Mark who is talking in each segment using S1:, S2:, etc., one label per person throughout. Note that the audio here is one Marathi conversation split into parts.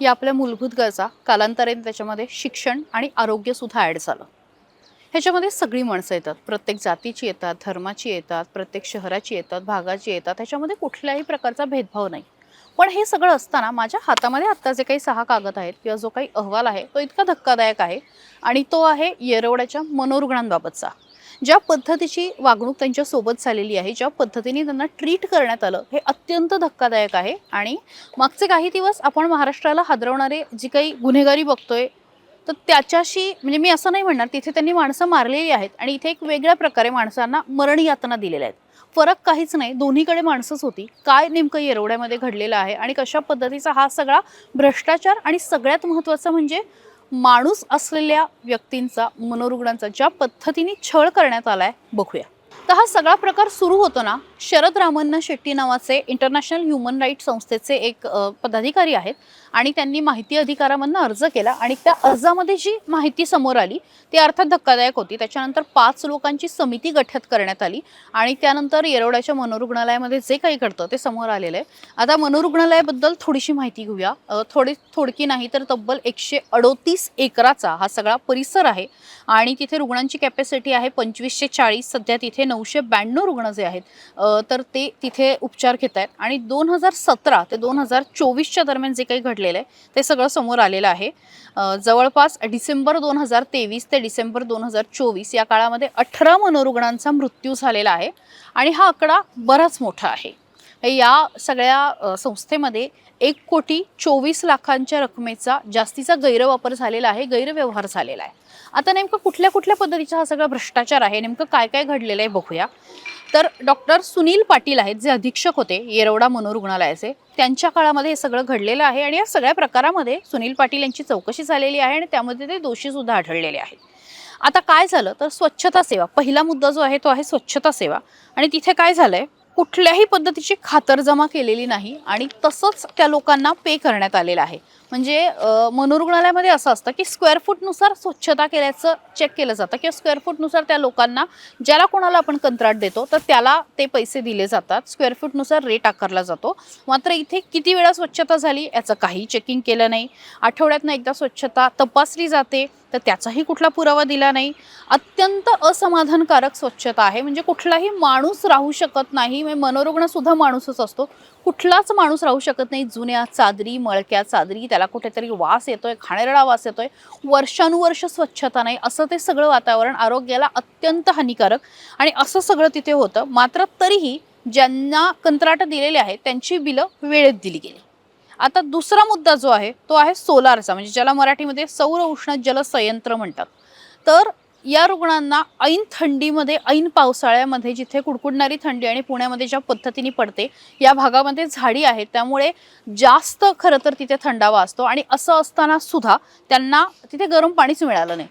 S1: या आपल्या मूलभूत गरजा कालांतराने त्याच्यामध्ये शिक्षण आणि आरोग्यसुद्धा ॲड झालं. ह्याच्यामध्ये सगळी माणसं येतात. प्रत्येक जातीची येतात धर्माची येतात प्रत्येक शहराची येतात भागाची येतात. ह्याच्यामध्ये कुठल्याही प्रकारचा भेदभाव नाही. पण हे सगळं असताना माझ्या हातामध्ये आत्ता जे काही सहा कागद आहेत किंवा जो काही अहवाल आहे तो इतका धक्कादायक आहे आणि तो आहे येरवड्याच्या मनोरुग्णांबाबतचा. ज्या पद्धतीची वागणूक त्यांच्यासोबत झालेली आहे ज्या पद्धतीने त्यांना ट्रीट करण्यात आलं हे अत्यंत धक्कादायक आहे. आणि मागचे काही दिवस आपण महाराष्ट्राला हादरवणारे जी काही गुन्हेगारी बघतोय तर त्याच्याशी म्हणजे मी असं नाही म्हणणार तिथे त्यांनी माणसं मारलेली आहेत आणि इथे एक वेगळ्या प्रकारे माणसांना मरण यातना दिलेल्या आहेत. फरक काहीच नाही दोन्हीकडे माणसंच होती. काय नेमकं येरवड्यामध्ये घडलेलं आहे आणि कशा पद्धतीचा हा सगळा भ्रष्टाचार आणि सगळ्यात महत्त्वाचं म्हणजे माणूस असलेल्या व्यक्तींचा मनोरुग्णांचा ज्या पद्धतीने छळ करण्यात आलाय बघूया. तर हा सगळा प्रकार सुरू होतो ना शरद रामन्ना शेट्टी नावाचे इंटरनॅशनल ह्युमन राईट संस्थेचे एक पदाधिकारी आहेत आणि त्यांनी माहिती अधिकारामधनं अर्ज केला आणि त्या अर्जामध्ये जी माहिती समोर आली ती अर्थात धक्कादायक होती. त्याच्यानंतर पाच लोकांची समिती गठीत करण्यात आली आणि त्यानंतर येरवड्याच्या मनोरुग्णालयामध्ये जे काही घडतं ते समोर आलेलं आहे. आता मनोरुग्णालयाबद्दल थोडीशी माहिती घेऊया. थोडी थोडकी नाही तर तब्बल एकशे अडोतीस एकराचा हा सगळा परिसर आहे आणि तिथे रुग्णांची कॅपॅसिटी आहे पंचवीसशे चाळीस. सध्या तिथे नऊशे ब्याण्णव रुग्ण जे आहेत तर ते तिथे उपचार घेत आहेत. आणि दोन हजार सतरा ते दोन हजार चोवीसच्या दरम्यान जे काही घडलेलं आहे ते सगळं समोर आलेलं आहे. जवळपास डिसेंबर दोन हजार तेवीस ते डिसेंबर दोन हजार चोवीस या काळामध्ये अठरा मनोरुग्णांचा मृत्यू झालेला आहे. आणि हा आकडा बराच मोठा आहे. या सगळ्या संस्थेमध्ये एक कोटी चोवीस लाखांच्या रकमेचा जास्तीचा गैरवापर झालेला आहे गैरव्यवहार झालेला आहे. आता नेमकं कुठल्या कुठल्या पद्धतीचा हा सगळा भ्रष्टाचार आहे नेमकं काय काय घडलेलं आहे बघूया. तर डॉक्टर सुनील पाटील आहेत जे अधीक्षक होते येरवडा मनोरुग्णालयाचे. त्यांच्या काळामध्ये हे सगळं घडलेलं आहे आणि या सगळ्या प्रकारामध्ये सुनील पाटील यांची चौकशी झालेली आहे आणि त्यामध्ये ते दोषीसुद्धा आढळलेले आहेत. आता काय झालं? तर स्वच्छता सेवा पहिला मुद्दा जो आहे तो आहे स्वच्छता सेवा. आणि तिथे काय झालं आहे कुठल्याही पद्धतीची खातरजमा केलेली नाही आणि तसंच त्या लोकांना पे करण्यात आलेलं आहे. म्हणजे मनोरुग्णालयामध्ये असं असतं की स्क्वेअर फूटनुसार स्वच्छता केल्याचं चेक केलं जातं किंवा स्क्वेअर फूटनुसार त्या लोकांना ज्याला कोणाला आपण कंत्राट देतो तर त्याला ते पैसे दिले जातात. स्क्वेअर फूटनुसार रेट आकारला जातो. मात्र इथे किती वेळा स्वच्छता झाली याचं काही चेकिंग केलं नाही. आठवड्यातनं एकदा स्वच्छता तपासली जाते. तर त्याचाही कुठला पुरावा दिला नाही. अत्यंत असमाधानकारक स्वच्छता आहे. म्हणजे कुठलाही माणूस राहू शकत नाही. म्हणजे मनोरुग्णसुद्धा माणूसच असतो. कुठलाच माणूस राहू शकत नाही. जुन्या चादरी मळक्या चादरी त्याला कुठेतरी वास येतोय खाणेरडा वास येतोय. वर्षानुवर्ष स्वच्छता नाही. असं ते सगळं वातावरण आरोग्याला अत्यंत हानिकारक आणि असं सगळं तिथे होतं. मात्र तरीही ज्यांना कंत्राट दिलेले आहेत त्यांची बिलं वेळेत दिली गेली. आता दुसरा मुद्दा जो आहे तो आहे सोलारचा म्हणजे ज्याला मराठीमध्ये सौर उष्ण जल संयंत्र म्हणतात. तर या रुग्णांना ऐन थंडीमध्ये ऐन पावसाळ्यामध्ये जिथे कुडकुडणारी थंडी आणि पुण्यामध्ये ज्या पद्धतीने पडते या भागामध्ये झाडी आहेत. त्यामुळे जास्त खरं तर तिथे थंडावा असतो आणि असं असताना सुद्धा त्यांना तिथे गरम पाणीच मिळालं नाही.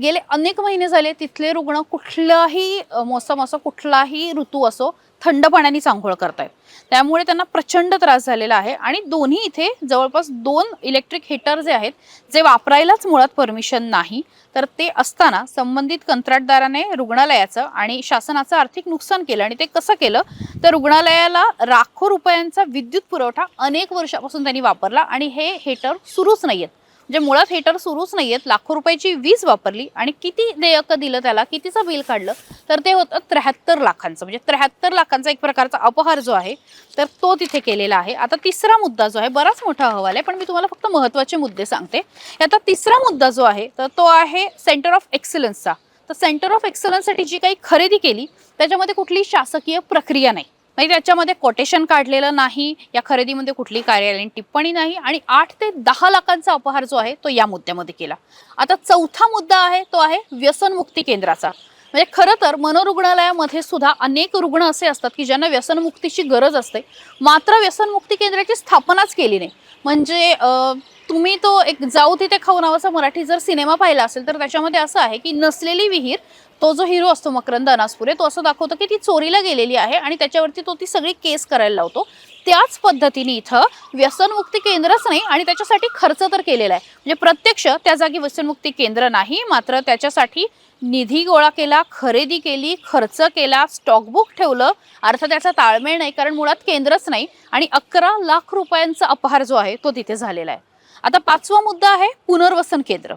S1: गेले अनेक महिने झाले तिथले रुग्ण कुठलाही मोसम असो कुठलाही ऋतू असो थंड पाण्याने आंघोळ करतायत. त्यामुळे त्यांना प्रचंड त्रास झालेला आहे आणि दोन्ही इथे जवळपास दोन इलेक्ट्रिक हिटर जे आहेत जे वापरायलाच मुळात परमिशन नाही. तर ते असताना संबंधित कंत्राटदाराने रुग्णालयाचं आणि शासनाचं आर्थिक नुकसान केलं आणि ते कसं केलं? तर रुग्णालयाला लाखो रुपयांचा विद्युत पुरवठा अनेक वर्षापासून त्यांनी वापरला आणि हे हेटर सुरूच नाही आहेत जे मुळात हेटर सुरूच नाही आहेत लाखो रुपयाची वीज वापरली आणि किती देयकं दिलं त्याला कितीचं बिल काढलं तर ते होतं त्र्याहत्तर लाखांचं. म्हणजे त्र्याहत्तर लाखांचा एक प्रकारचा अपहार जो आहे तर तो तिथे केलेला आहे. आता तिसरा मुद्दा जो आहे बराच मोठा अहवाल आहे पण मी तुम्हाला फक्त महत्त्वाचे मुद्दे सांगते. आता तिसरा मुद्दा जो आहे तर तो आहे सेंटर ऑफ एक्सलन्सचा तर सेंटर ऑफ एक्सलन्ससाठी जी काही खरेदी केली त्याच्यामध्ये कुठली शासकीय प्रक्रिया नाही. म्हणजे त्याच्यामध्ये कोटेशन काढलेलं नाही या खरेदीमध्ये कुठली कार्यालयीन टिप्पणी नाही आणि आठ ते दहा लाखांचा अपहार जो आहे तो या मुद्द्यामध्ये केला. आता चौथा मुद्दा आहे तो आहे व्यसनमुक्ती केंद्राचा. म्हणजे खरं तर मनोरुग्णालयामध्ये सुद्धा अनेक रुग्ण असे असतात की ज्यांना व्यसनमुक्तीची गरज असते. मात्र व्यसनमुक्ती केंद्राची स्थापनाच केली नाही. म्हणजे तुम्ही तो एक जाऊ तिथे खाऊ नावाचा मराठी जर सिनेमा पाहिला असेल तर त्याच्यामध्ये असं आहे की नसलेली विहीर तो जो हिरो असतो मकरंद अनासपुरे तो असं दाखवतो की ती चोरीला गेलेली आहे आणि त्याच्यावरती तो ती सगळी केस करायला लावतो. त्याच पद्धतीने इथं व्यसनमुक्ती केंद्रच नाही आणि त्याच्यासाठी खर्च तर केलेला आहे. म्हणजे प्रत्यक्ष त्या जागी व्यसनमुक्ती केंद्र नाही मात्र त्याच्यासाठी निधी गोळा केला खरेदी केली खर्च केला स्टॉकबुक ठेवलं. अर्थ त्याचा ताळमेळ नाही कारण मुळात केंद्रच नाही आणि अकरा लाख रुपयांचा अपहार जो आहे तो तिथे झालेला आहे. आता पाचवा मुद्दा आहे पुनर्वसन केंद्र.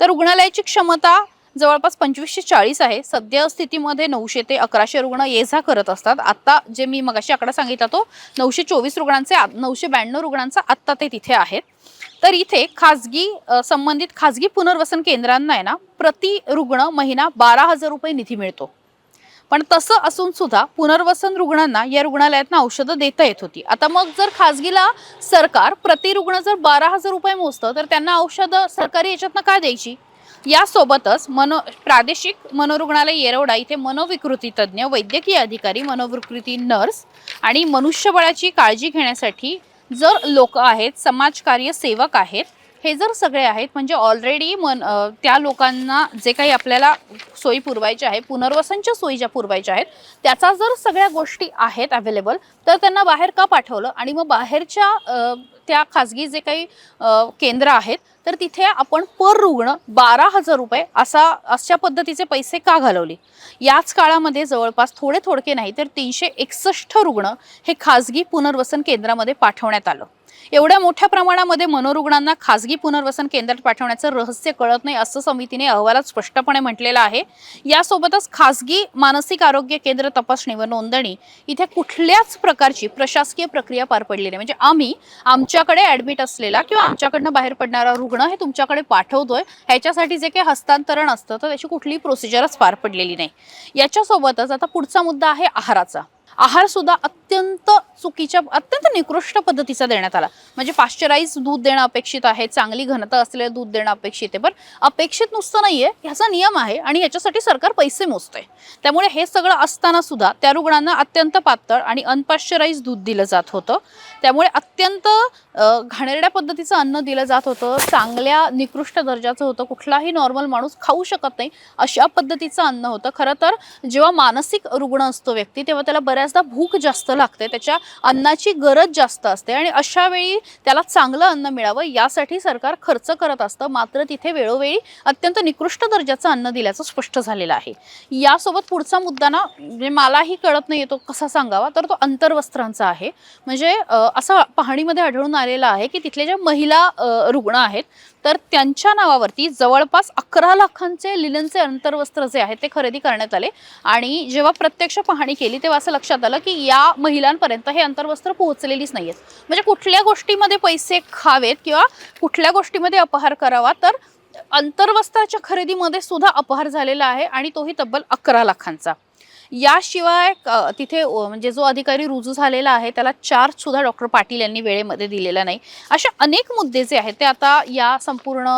S1: तर रुग्णालयाची क्षमता जवळपास पंचवीसशे चाळीस आहे. सध्या स्थितीमध्ये नऊशे ते अकराशे रुग्ण ये जा करत असतात. आता जे मी मगाशी आकडा सांगितला तो नऊशे चोवीस रुग्णांचे नऊशे ब्याण्णव रुग्णांचा आत्ता ते तिथे आहेत. तर इथे खाजगी संबंधित खाजगी पुनर्वसन केंद्रांना आहे ना प्रति रुग्ण महिना बारा हजार रुपये निधी मिळतो. पण तसं असून सुद्धा पुनर्वसन रुग्णांना या रुग्णालयातनं औषधं देता येत होती. आता मग जर खाजगीला सरकार प्रति रुग्ण जर बारा हजार रुपये मोजतं तर त्यांना औषधं सरकारी याच्यातनं का द्यायची? यासोबतच मनो प्रादेशिक मनोरुग्णालय येरवडा इथे मनोविकृती तज्ज्ञ वैद्यकीय अधिकारी मनोविकृती नर्स आणि मनुष्यबळाची काळजी घेण्यासाठी जर लोक आहेत समाजकार्य सेवक आहेत हे जर सगळे आहेत म्हणजे ऑलरेडी मन त्या लोकांना जे काही आपल्याला सोयी पुरवायच्या आहे पुनर्वसनच्या सोयी ज्या पुरवायच्या आहेत त्याचा जर सगळ्या गोष्टी आहेत अवेलेबल तर त्यांना बाहेर का पाठवलं? आणि मग बाहेरच्या त्या खाजगी जे काही केंद्र आहेत तर तिथे आपण पर रुग्ण बारा हजार रुपये असा अशा पद्धतीचे पैसे का घालवले? याच काळामध्ये जवळपास थोडे थोडके नाही तर तीनशे एकसष्ट रुग्ण हे खाजगी पुनर्वसन केंद्रामध्ये पाठवण्यात आलं. एवढ्या मोठ्या प्रमाणामध्ये मनोरुग्णांना खाजगी पुनर्वसन केंद्रात पाठवण्याचं रहस्य कळत नाही असं समितीने अहवालात स्पष्टपणे म्हटलेलं आहे. यासोबतच खाजगी मानसिक आरोग्य केंद्र तपासणी व नोंदणी इथे कुठल्याच प्रकारची प्रशासकीय प्रक्रिया पार पडली नाही. म्हणजे आम्ही आमच्याकडे ऍडमिट असलेला किंवा आमच्याकडनं बाहेर पडणारा रुग्ण हे तुमच्याकडे पाठवतोय. ह्याच्यासाठी जे काही हस्तांतरण असतं तर त्याची कुठलीही प्रोसिजरच पार पडलेली नाही. याच्यासोबतच आता पुढचा मुद्दा आहे आहाराचा. आहार सुद्धा अत्यंत चुकीच्या अत्यंत निकृष्ट पद्धतीचा देण्यात आला. म्हणजे पाश्चराईज दूध देणं अपेक्षित आहे चांगली घनता असलेलं दूध देणं अपेक्षित आहे पण अपेक्षित नुसतं नाही आहे ह्याचा नियम आहे आणि याच्यासाठी सरकार पैसे मोजतंय. त्यामुळे हे सगळं असताना सुद्धा त्या रुग्णांना अत्यंत पातळ आणि अनपाश्चराईज दूध दिलं जात होतं. त्यामुळे अत्यंत घाणेरड्या पद्धतीचं अन्न दिलं जात होतं चांगल्या निकृष्ट दर्जाचं होतं कुठलाही नॉर्मल माणूस खाऊ शकत नाही अशा पद्धतीचं अन्न होतं. खरं तर जेव्हा मानसिक रुग्ण असतो व्यक्ती तेव्हा त्याला बऱ्याचदा भूक जास्त लागते त्याच्या अन्नाची गरज जास्त असते आणि अशा वेळी त्याला चांगलं अन्न मिळावं यासाठी सरकार खर्च करत असतं. मात्र तिथे वेळोवेळी अत्यंत निकृष्ट दर्जाचं अन्न दिल्याचं स्पष्ट झालेलं आहे. यासोबत पुढचा मुद्दा ना म्हणजे मलाही कळत नाही तो कसा सांगावा तर तो अंतर्वस्त्रांचा आहे. म्हणजे असं पाहणीमध्ये आढळून आलेलं आहे की तिथले ज्या महिला रुग्ण आहेत तर त्यांच्या नावावरती जवळपास अकरा लाखांचे लिननचे अंतर्वस्त्र जे आहेत ते खरेदी करण्यात आले. आणि जेव्हा प्रत्यक्ष पाहणी केली तेव्हा असं लक्षात आलं की या महिलांपर्यंत हे अंतर्वस्त्र पोहोचलेलीच नाही आहेत म्हणजे कुठल्या गोष्टीमध्ये पैसे खावेत किंवा कुठल्या गोष्टीमध्ये अपहार करावा तर अंतर्वस्त्राच्या खरेदीमध्ये सुद्धा अपहार झालेला आहे आणि तोही तब्बल अकरा लाखांचा. याशिवाय तिथे म्हणजे जो अधिकारी रुजू झालेला आहे त्याला चार्ज सुद्धा डॉक्टर पाटील यांनी वेळेमध्ये दिलेला नाही. अशा अनेक मुद्दे जे आहेत ते आता या संपूर्ण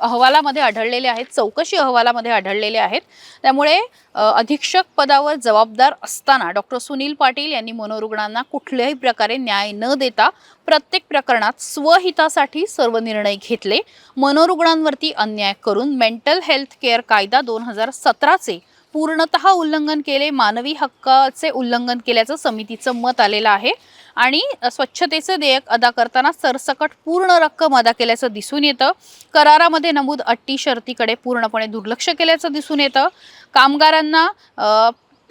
S1: अहवालामध्ये आढळलेले आहेत चौकशी अहवालामध्ये आढळलेले आहेत. त्यामुळे अधीक्षक पदावर जबाबदार असताना डॉक्टर सुनील पाटील यांनी मनोरुग्णांना कुठल्याही प्रकारे न्याय न देता प्रत्येक प्रकरणात स्वहितासाठी सर्व निर्णय घेतले. मनोरुग्णांवरती अन्याय करून मेंटल हेल्थ केअर कायदा दोन हजार सतराचे पूर्णतः उल्लंघन केले मानवी हक्काचे उल्लंघन केल्याचं समितीचं मत आलेलं आहे. आणि स्वच्छतेचं देयक अदा करताना सरसकट पूर्ण रक्कम अदा केल्याचं दिसून येतं. करारामध्ये नमूद अट्टी शर्तीकडे पूर्णपणे दुर्लक्ष केल्याचं दिसून येतं. कामगारांना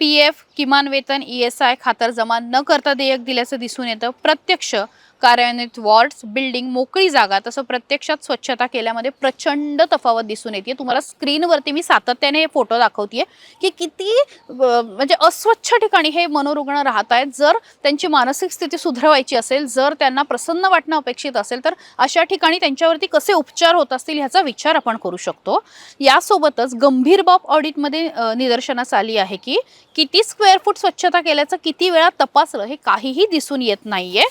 S1: पी एफ किमान वेतन ई एस आय खातर जमा न करता देयक दिल्याचं दिसून येतं. प्रत्यक्ष कार्यान्वित वॉर्ड्स बिल्डिंग मोकळी जागा तसं प्रत्यक्षात स्वच्छता केल्यामध्ये प्रचंड तफावत दिसून येते. तुम्हाला स्क्रीनवरती मी सातत्याने हे फोटो दाखवतेय की किती म्हणजे अस्वच्छ ठिकाणी हे मनोरुग्ण राहत आहेत. जर त्यांची मानसिक स्थिती सुधारवायची असेल जर त्यांना प्रसन्न वाटणं अपेक्षित असेल तर अशा ठिकाणी त्यांच्यावरती कसे उपचार होत असतील ह्याचा विचार आपण करू शकतो. यासोबतच गंभीर बाब ऑडिटमध्ये निदर्शनास आली आहे की किती स्क्वेअर फूट स्वच्छता केल्याचं किती वेळा तपासलं हे काहीही दिसून येत नाहीये.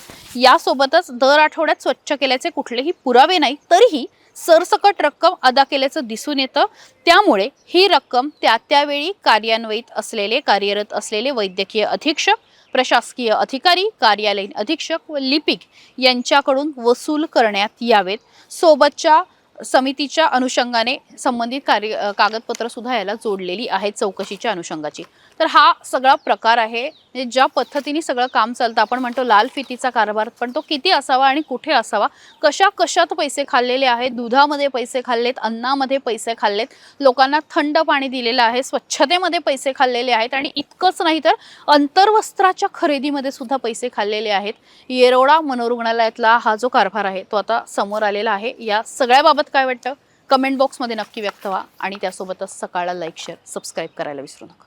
S1: सोबतच दर आठवड्यात स्वच्छ केल्याचे कुठलेही पुरावे नाही तरीही सरसकट रक्कम अदा केल्याचं दिसून येतं. त्यामुळे ही रक्कम त्या त्यावेळी कार्यान्वित असलेले कार्यरत असलेले वैद्यकीय अधीक्षक प्रशासकीय अधिकारी कार्यालयीन अधीक्षक व लिपिक यांच्याकडून वसूल करण्यात यावेत. सोबतच्या समितीच्या अनुषंगाने संबंधित कार्य अ, कागदपत्र सुद्धा याला जोडलेली आहेत चौकशीच्या अनुषंगाची. तर हा सगळा प्रकार आहे. म्हणजे ज्या पद्धतीने सगळं काम चालतं आपण म्हणतो लाल फितीचा कारभार पण तो किती असावा आणि कुठे असावा? कशा कशात पैसे खाल्लेले आहेत? दुधामध्ये पैसे खाल्लेत अन्नामध्ये पैसे खाल्लेत. लोकांना थंड पाणी दिलेलं आहे स्वच्छतेमध्ये पैसे खाल्लेले आहेत आणि इतकंच नाही तर अंतर्वस्त्राच्या खरेदीमध्ये सुद्धा पैसे खाल्लेले आहेत. येरोडा मनोरुग्णालयातला हा जो कारभार आहे तो आता समोर आलेला आहे. या सगळ्याबाबत काय वाटतं? कमेंट बॉक्समध्ये नक्की व्यक्त व्हा आणि त्यासोबतच सकाळला लाईक शेअर सबस्क्राईब करायला विसरू नका.